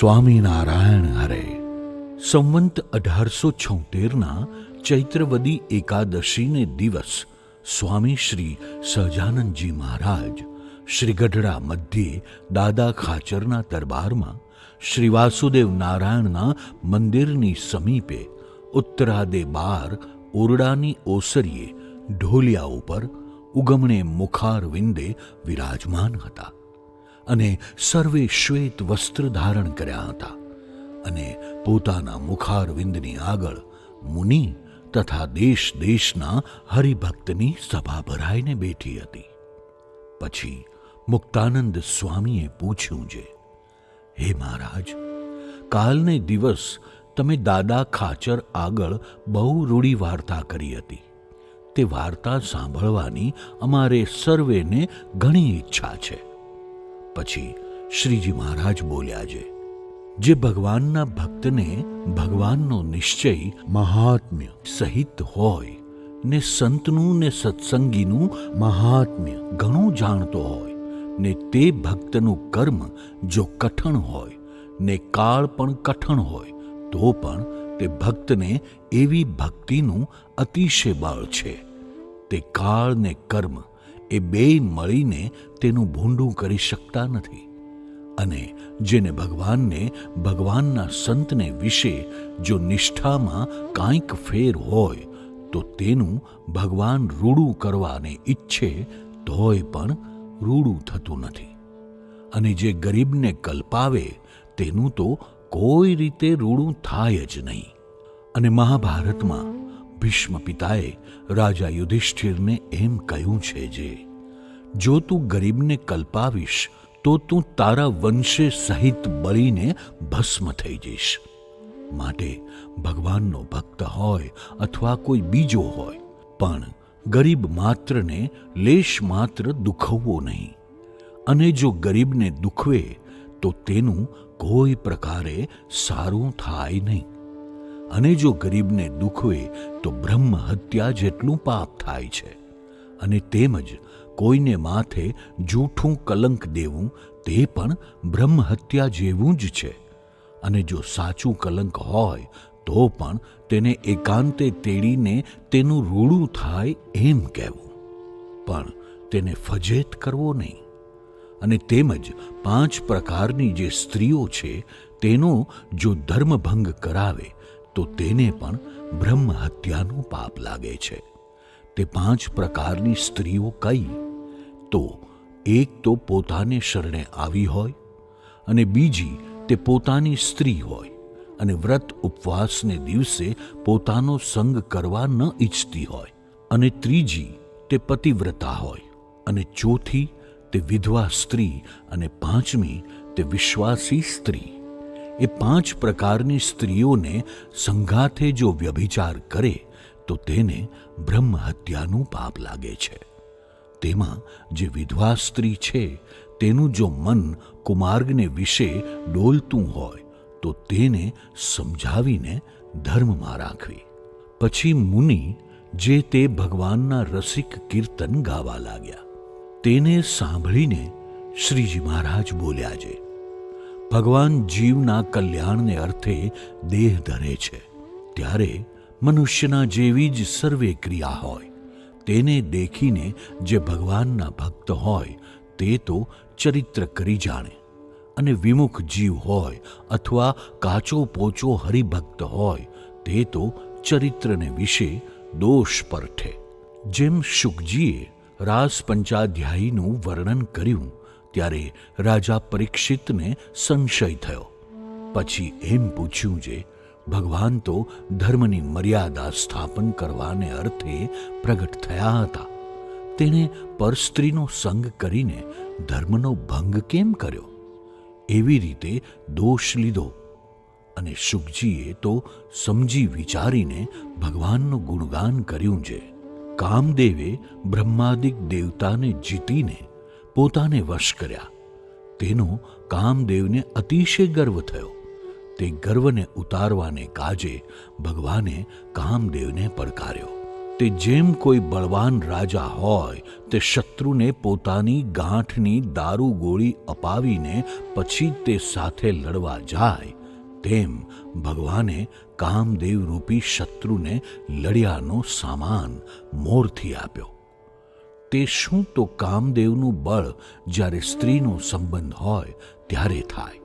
સ્વામિનારાયણ હરે. સંવંત અઢારસો છોતેરના ચૈત્રવદી એકાદશીને દિવસ સ્વામી શ્રી સહજાનંદજી મહારાજ શ્રી ગઢડા મધ્યે દાદા ખાચરના દરબારમાં શ્રી વાસુદેવ નારાયણના મંદિરની સમીપે ઉત્તરાદે બાર ઓરડાની ઓસરીએ ઢોલિયા ઉપર ઉગમણે મુખાર વિંદે વિરાજમાન હતા. અને સર્વે શ્વેત વસ્ત્ર ધારણ કર્યા હતા. અને પોતાના મુખારવિંદની આગળ મુનિ તથા દેશ દેશના હરિભક્તની સભા ભરાઈને બેઠી હતી. પછી મુક્તાનંદ સ્વામીએ પૂછ્યું છે હે મહારાજ, કાલને દિવસ તમે દાદા ખાચર આગળ બહુ રૂડી વાર્તા કરી હતી. તે વાર્તા સાંભળવાની અમારે સર્વેને ઘણી ઈચ્છા છે. પછી શ્રીજી મહારાજ બોલ્યા છે, જે ભગવાનના ભક્તને ભગવાનનો નિશ્ચય મહાત્મ્ય સહિત હોય, ને સંતનું ને સત્સંગીનું મહાત્મ્ય ઘણું જાણતો હોય, ને તે ભક્તનું કર્મ જો કઠણ હોય, ને કાળ પણ કઠણ હોય, તો પણ તે ભક્તને એવી ભક્તિનું અતિશય બળ છે. તે કાળ ને કર્મ એ બે મળીને તેનું ભૂંડું કરી શકતા નથી. અને જેને ભગવાનને ભગવાનના સંતને વિશે જો નિષ્ઠામાં કાંઈક ફેર હોય, તો તેનું ભગવાન રૂડું કરવાને ઈચ્છે તોય પણ રૂડું થતું નથી. અને જે ગરીબને કલ્પાવે, તેનું તો કોઈ રીતે રૂડું થાય જ નહીં. અને મહાભારતમાં ભીષ્મ પિતાએ રાજા યુધિષ્ઠિરને એમ કહ્યું છે જે, જો તું ગરીબને કલ્પાવીશ, તો તું તારા વંશે સહિત બળીને ભસ્મ થઈ જઈશ. માટે ભગવાનનો ભક્ત હોય અથવા કોઈ બીજો હોય, પણ ગરીબ માત્રને લેશ માત્ર દુખવવો નહીં. અને જો ગરીબને દુખવે, તો તેનું કોઈ પ્રકારે સારું થાય નહીં. અને જો ગરીબને દુખવે તો બ્રહ્મ હત્યા જેટલું પાપ થાય છે. અને તેમજ કોઈને માથે જૂઠું કલંક દેવું, તે પણ બ્રહ્મ હત્યા જેવું જ છે. અને જો સાચું કલંક હોય, તો પણ તેને એકાંતે તેડીને તેનું રૂડું થાય એમ કહેવું. પણ તેને ફજેત કરવો નહીં. અને તેમજ પાંચ પ્રકારની જે સ્ત્રીઓ છે, તેનો જો ધર્મભંગ કરાવે તો તેને પણ બ્રહ્મ હત્યાનું પાપ લાગે છે. તે પાંચ પ્રકારની સ્ત્રીઓ કઈ? તો એક તો પોતાને શરણે આવી હોય અને બીજી તે પોતાની સ્ત્રી હોય અને વ્રત ઉપવાસને દિવસે પોતાનો સંગ કરવા ન ઈચ્છતી હોય અને ત્રીજી તે પતિવ્રતા હોય અને ચોથી તે વિધવા સ્ત્રી અને પાંચમી તે વિશ્વાસી સ્ત્રી. એ પાંચ પ્રકારની સ્ત્રીઓને સંઘાથે જો વ્યભિચાર કરે, તો તેને બ્રહ્મ હત્યાનું પાપ લાગે છે. તેમાં જે વિધવા સ્ત્રી છે, તેનું જો મન કુમાર્ગને વિશે ડોલતું હોય, તો તેને સમજાવીને ધર્મમાં રાખવી. પછી મુનિ જે તે ભગવાનના રસિક કીર્તન ગાવા લાગ્યા. તેને સાંભળીને શ્રીજી મહારાજ બોલ્યા છે ભગવાન જીવના કલ્યાણને અર્થે દેહ ધરે છે. ત્યારે મનુષ્યના જેવી જ સર્વે ક્રિયા હોય. તેને દેખીને જે ભગવાનના ભક્ત હોય, તે તો ચરિત્ર કરી જાણે. અને વિમુખ જીવ હોય અથવા કાચો પોચો હરિભક્ત હોય, તે તો ચરિત્રને વિશે દોષ પરઠે જેમ શુકજીએ રાસ પંચાધ્યાયીનું વર્ણન કર્યું ત્યારે રાજા પરીક્ષિતને સંશય થયો. પછી એમ પૂછ્યું જે, ભગવાન તો ધર્મની મર્યાદા સ્થાપન કરવાને અર્થે પ્રગટ થયા હતા. તેણે પરસ્ત્રીનો સંગ કરીને ધર્મનો ભંગ કેમ કર્યો? એવી રીતે દોષ લીધો. અને શુકજીએ તો સમજી વિચારીને ભગવાનનું ગુણગાન કર્યું છે કામદેવે બ્રહ્માદિક દેવતાને જીતીને પોતાને વશ કર્યા. તેનો કામદેવને અતિશય ગર્વ થયો. તે ગર્વને ઉતારવાને કાજે ભગવાને કામદેવને પડકાર્યો. તે જેમ કોઈ બળવાન રાજા હોય, તે શત્રુને પોતાની ગાંઠની દારૂ ગોળી અપાવીને પછી તે સાથે લડવા જાય, તેમ ભગવાને કામદેવ રૂપી શત્રુને લડ્યાનો સામાન મોરથી આપ્યો. તે શું તો કામદેવનું બળ જ્યારે સ્ત્રીનો સંબંધ હોય ત્યારે થાય.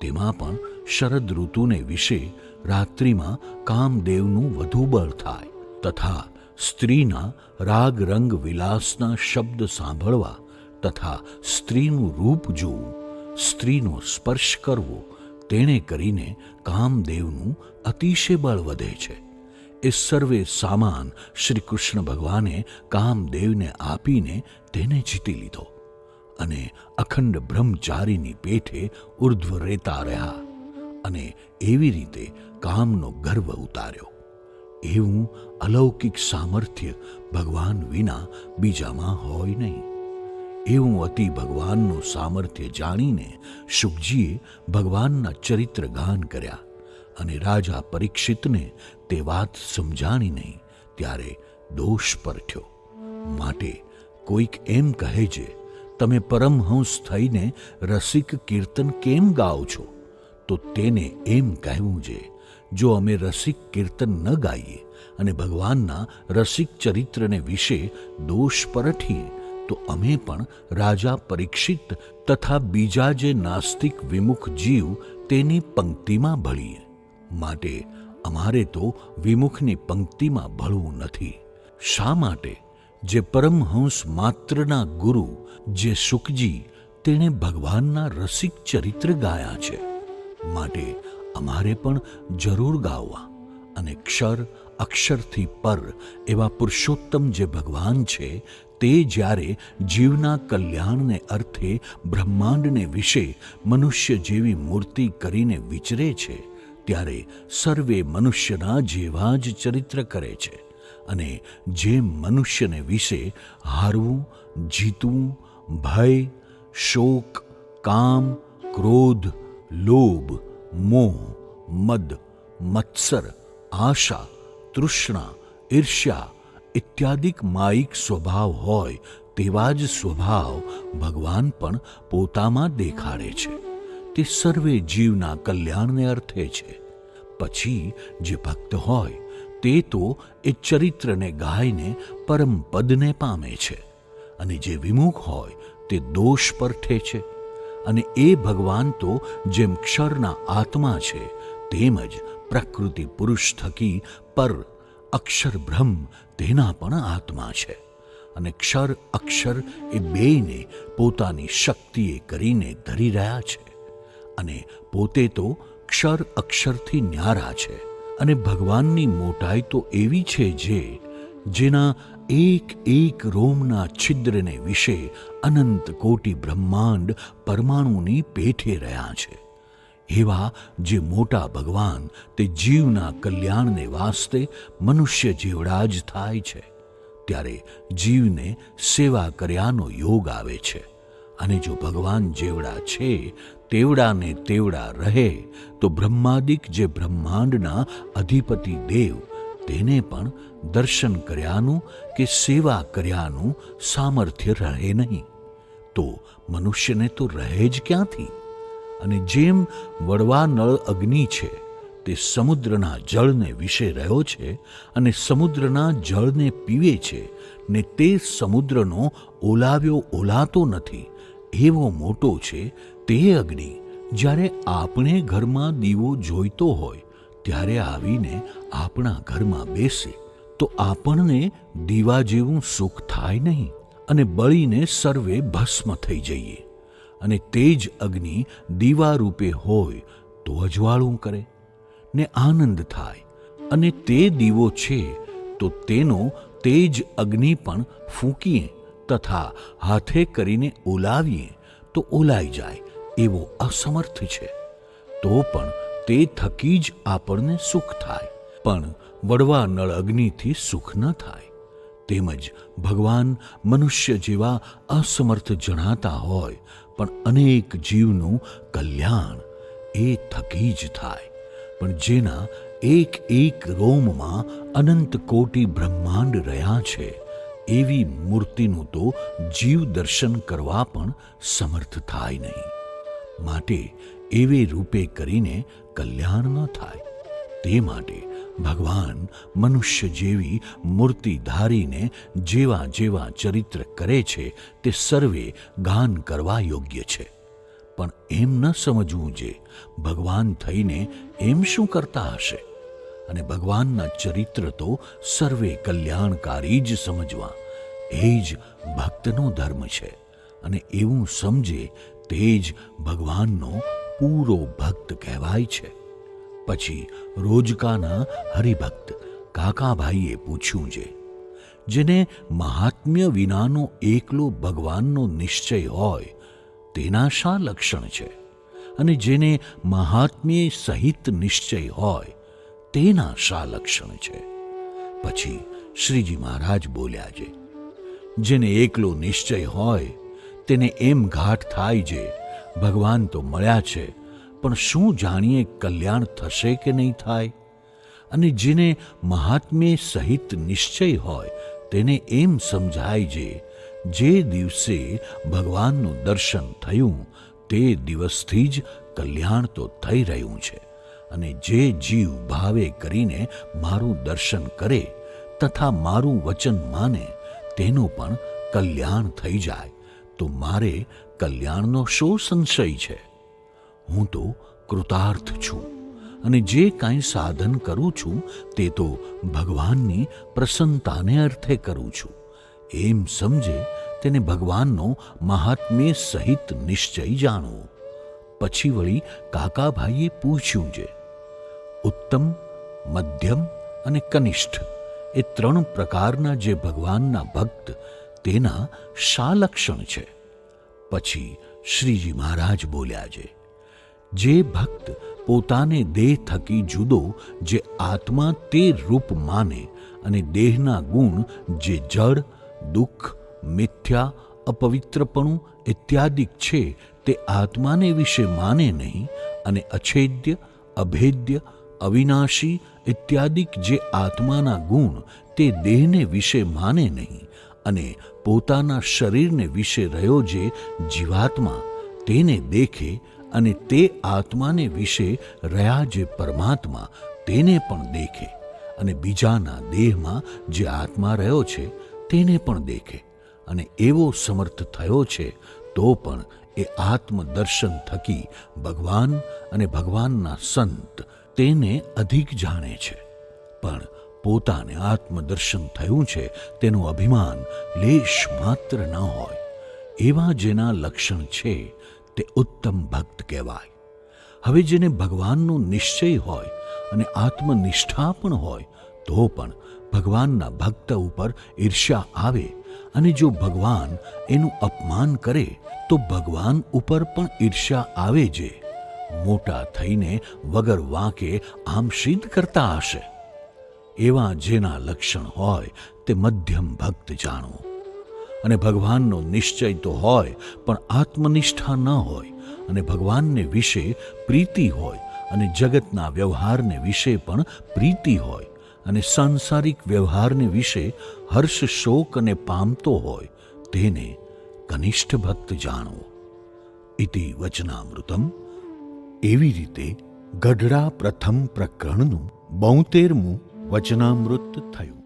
તેમાં પણ શરદ ઋતુને વિશે રાત્રિમાં કામદેવનું વધુ બળ થાય તથા સ્ત્રીના રાગ રંગ વિલાસના શબ્દ સાંભળવા તથા સ્ત્રીનું રૂપ જોવું, સ્ત્રીનો સ્પર્શ કરવો, તેણે કરીને કામદેવનું અતિશય બળ વધે છે. એ સર્વે સામાન શ્રી કૃષ્ણ ભગવાને કામદેવને આપીને તેને જીતી લીધો અને અખંડ બ્રહ્મચારીની પેઠે ઉર્ધ્વ રહેતા રહ્યા અને એવી રીતે કામનો ગર્વ ઉતાર્યો. એવું અલૌકિક સામર્થ્ય ભગવાન વિના બીજામાં હોય નહીં. એવું અતિ ભગવાનનું સામર્થ્ય જાણીને શુકજીએ ભગવાનના ચરિત્ર ગાન કર્યા. અને રાજા પરીક્ષિતને તે વાત સમજાણી નહીં, ત્યારે દોષ પરઠ્યો. માટે કોઈક એમ કહે છે, તમે પરમહંસ થઈને રસિક કીર્તન કેમ ગાઓ છો? તો તેને એમ કહેવું છે, જો અમે રસિક કીર્તન ન ગાઈએ અને ભગવાનના રસિક ચરિત્રને વિશે દોષ પરઠીએ, તો અમે પણ રાજા પરીક્ષિત તથા બીજા જે નાસ્તિક વિમુખ જીવ તેની પંક્તિમાં ભળીએ. માટે અમારે તો વિમુખની પંક્તિમાં ભળવું નથી. શા માટે? જે પરમહંસ માત્રના ગુરુ, જે સુખજી, તેણે ભગવાનના રસિક ચરિત્ર ગાયા છે. માટે અમારે પણ જરૂર ગાવવા અને ક્ષર, અક્ષરથી પર એવા પુરુષોત્તમ જે ભગવાન છે, તે જ્યારે જીવના કલ્યાણને અર્થે બ્રહ્માંડને વિશે મનુષ્ય જેવી મૂર્તિ કરીને વિચરે છે ત્યારે સર્વે મનુષ્યના જેવા જ ચરિત્ર કરે છે અને જે મનુષ્યને વિશે હારવું, જીતવું, ભય, શોક, કામ, ક્રોધ, લોભ, મોહ, મદ, મત્સર, આશા, તૃષ્ણા, ઈર્ષ્યા ઇત્યાદિક માયિક સ્વભાવ હોય તેવા જ સ્વભાવ ભગવાન પણ પોતામાં દેખાડે છે. તે સર્વે જીવના કલ્યાણને અર્થે છે. પછી જે ભક્ત હોય, તે તો એ ચરિત્રને ગાયને, પરમ પદને પામે છે. અને જે વિમુખ હોય, તે દોષ પરઠે છે. અને એ ભગવાન તો જેમ ક્ષરના આત્મા છે, તેમજ પ્રકૃતિ પુરુષ થકી પર અક્ષર બ્રહ્મ તેના પણ આત્મા છે. અને ક્ષર અક્ષર એ બેયને પોતાની શક્તિએ કરીને ધરી રહ્યા છે. અને પોતે તો ક્ષર અક્ષરથી ન્યારા છે. અને ભગવાનની મોટાઈ તો એવી છે જે, જેના એક એક રોમના છિદ્રને વિશે અનંત કોટી બ્રહ્માંડ પરમાણુની પેઠે રહ્યા છે. એવા જે મોટા ભગવાન તે જીવના કલ્યાણને વાસ્તે મનુષ્ય જેવડા જ થાય છે. ત્યારે જીવને સેવા કર્યાનો યોગ આવે છે. અને જો ભગવાન જેવડા છે તેવડાને તેવડા રહે, તો બ્રહ્માદિક જે બ્રહ્માંડના અધિપતિ દેવ, તેને પણ દર્શન કર્યાનું કે સેવા કર્યાનું સામર્થ્ય રહે નહીં. તો મનુષ્યને તો રહે જ ક્યાંથી? અને જેમ વડવા નળ અગ્નિ છે, તે સમુદ્રના જળને વિશે રહ્યો છે અને સમુદ્રના જળને પીવે છે, ને તે સમુદ્રનો ઓલાવ્યો ઓલાતો નથી, એવો મોટો છે તે અગ્નિ જ્યારે આપણે ઘરમાં દીવો જોઈતો હોય, ત્યારે આવીને આપણા ઘરમાં બેસે, તો આપણને દીવા જેવું સુખ થાય નહીં અને બળીને સર્વે ભસ્મ થઈ જઈએ. અને તે જ અગ્નિ દીવા રૂપે હોય, તો અજવાળું કરે, ને આનંદ થાય. અને તે દીવો છે, તો તેનો તે જ અગ્નિ પણ ફૂંકીએ તથા હાથે કરીને ઓલાવીએ, તો ઓલાઈ જાય એવો અસમર્થ છે, તો પણ તે થકી જ આપણને સુખ થાય. પણ વડવા નળ અગ્નિથી સુખ ન થાય. તેમજ ભગવાન મનુષ્ય જેવા અસમર્થ જણાતા હોય, પણ અનેક જીવનું કલ્યાણ એ થકી જ થાય. પણ જેના એક એક રોમમાં અનંત કોટી બ્રહ્માંડ રહ્યા છે, એવી મૂર્તિનું તો જીવ દર્શન કરવા પણ સમર્થ થાય નહીં. માટે એવે રૂપે કરીને કલ્યાણ ન થાય. તે માટે ભગવાન મનુષ્ય જેવી મૂર્તિ ધારીને જેવા જેવા ચરિત્ર કરે છે તે સર્વે ગાન કરવા યોગ્ય છે. પણ એમ ન સમજવું જે ભગવાન થઈને એમ શું કરતા હશે? અને ભગવાનના ચરિત્ર તો સર્વે કલ્યાણકારી જ સમજવા. એ જ ભક્તનો ધર્મ છે. અને એવું સમજે તે જ ભગવાનનો પૂરો ભક્ત કહેવાય છે. પછી રોજકાના હરિભક્ત કાકાભાઈએ પૂછ્યું છે, જેને મહાત્મ્ય વિનાનો એકલો ભગવાનનો નિશ્ચય હોય, તેના શા લક્ષણ છે? અને જેને મહાત્મ્ય સહિત નિશ્ચય હોય, તેના શા લક્ષણ છે? પછી શ્રીજી મહારાજ બોલ્યા છે, જેને એકલો નિશ્ચય હોય તેને એમ ઘાટ થાય છે, ભગવાન તો મળ્યા છે, પણ શું જાણીએ કલ્યાણ થશે કે નહીં થાય? અને જેને મહાત્મ્ય સહિત નિશ્ચય હોય, તેને એમ સમજાય છે, જે દિવસે ભગવાનનું દર્શન થયું, તે દિવસથી જ કલ્યાણ તો થઈ રહ્યું છે. અને જે જીવ ભાવે કરીને મારું દર્શન કરે, તથા મારું વચન માને, તેનું પણ કલ્યાણ થઈ જાય. તો મારે કલ્યાણનો શો સંશય છે? હું તો કૃતાર્થ છું અને જે કાંઈ સાધન કરું છું તે તો ભગવાનની પ્રસન્નતાને અર્થે કરું છું. એમ સમજે તેને ભગવાનનો મહાત્મ્ય સહિત નિશ્ચય જાણવો પછી વળી કાકાભાઈએ પૂછ્યું છે ઉત્તમ, મધ્યમ અને કનિષ્ઠ એ ત્રણ પ્રકારના જે ભગવાનના ભક્ત તેના શા લક્ષણ છે. પછી શ્રીજી મહારાજ બોલ્યા છે, જે ભક્ત પોતાને દેહ થકી જુદો, જે આત્મા તે રૂપ માને અને દેહના ગુણ, જે જડ દુઃખ, મિથ્યા, અપવિત્રપણું ઇત્યાદિક છે, તે આત્માને વિશે માને નહીં અને અછેદ્ય, અભેદ્ય, અવિનાશી ઇત્યાદિક જે આત્માના ગુણ તે દેહને વિશે માને નહીં અને પોતાના શરીરને વિશે રહ્યો જે જીવાત્મા, તેને દેખે અને તે આત્માને વિશે રહ્યા જે પરમાત્મા, તેને પણ દેખે. અને બીજાના દેહમાં જે આત્મા રહ્યો છે, તેને પણ દેખે. અને એવો સમર્થ થયો છે, તો પણ એ આત્મદર્શન થકી ભગવાન અને ભગવાનના સંત તેને અધિક જાણે છે. પણ પોતાને આત્મદર્શન થયું છે, તેનું અભિમાન લેશ માત્ર ન હોય. એવા જેના લક્ષણ છે, તે ઉત્તમ ભક્ત કહેવાય. હવે જેને ભગવાનનો નિશ્ચય હોય અને આત્મનિષ્ઠા પણ હોય, તો પણ ભગવાનના ભક્ત ઉપર ઈર્ષ્યા આવે અને જો ભગવાન એનું અપમાન કરે, તો ભગવાન ઉપર પણ ઈર્ષ્યા આવે જે. મોટા થઈને વગર વાંકે આમ સિદ્ધ કરતા હશે. એવા જેના લક્ષણ હોય તે મધ્યમ ભક્ત જાણો. અને ભગવાનનો નિશ્ચય તો હોય, પણ આત્મનિષ્ઠા ન હોય, અને ભગવાનને વિશે પ્રીતિ હોય, અને જગતના વ્યવહારને વિશે પણ પ્રીતિ હોય, અને સાંસારિક વ્યવહારને વિશે હર્ષ, શોક અને પામતો હોય, તેને કનિષ્ઠ ભક્ત જાણો. ઇતિ વચનામૃતમ. એવી રીતે ગઢડા પ્રથમ પ્રકરણનું બોતેરમું વચનામૃત થયું.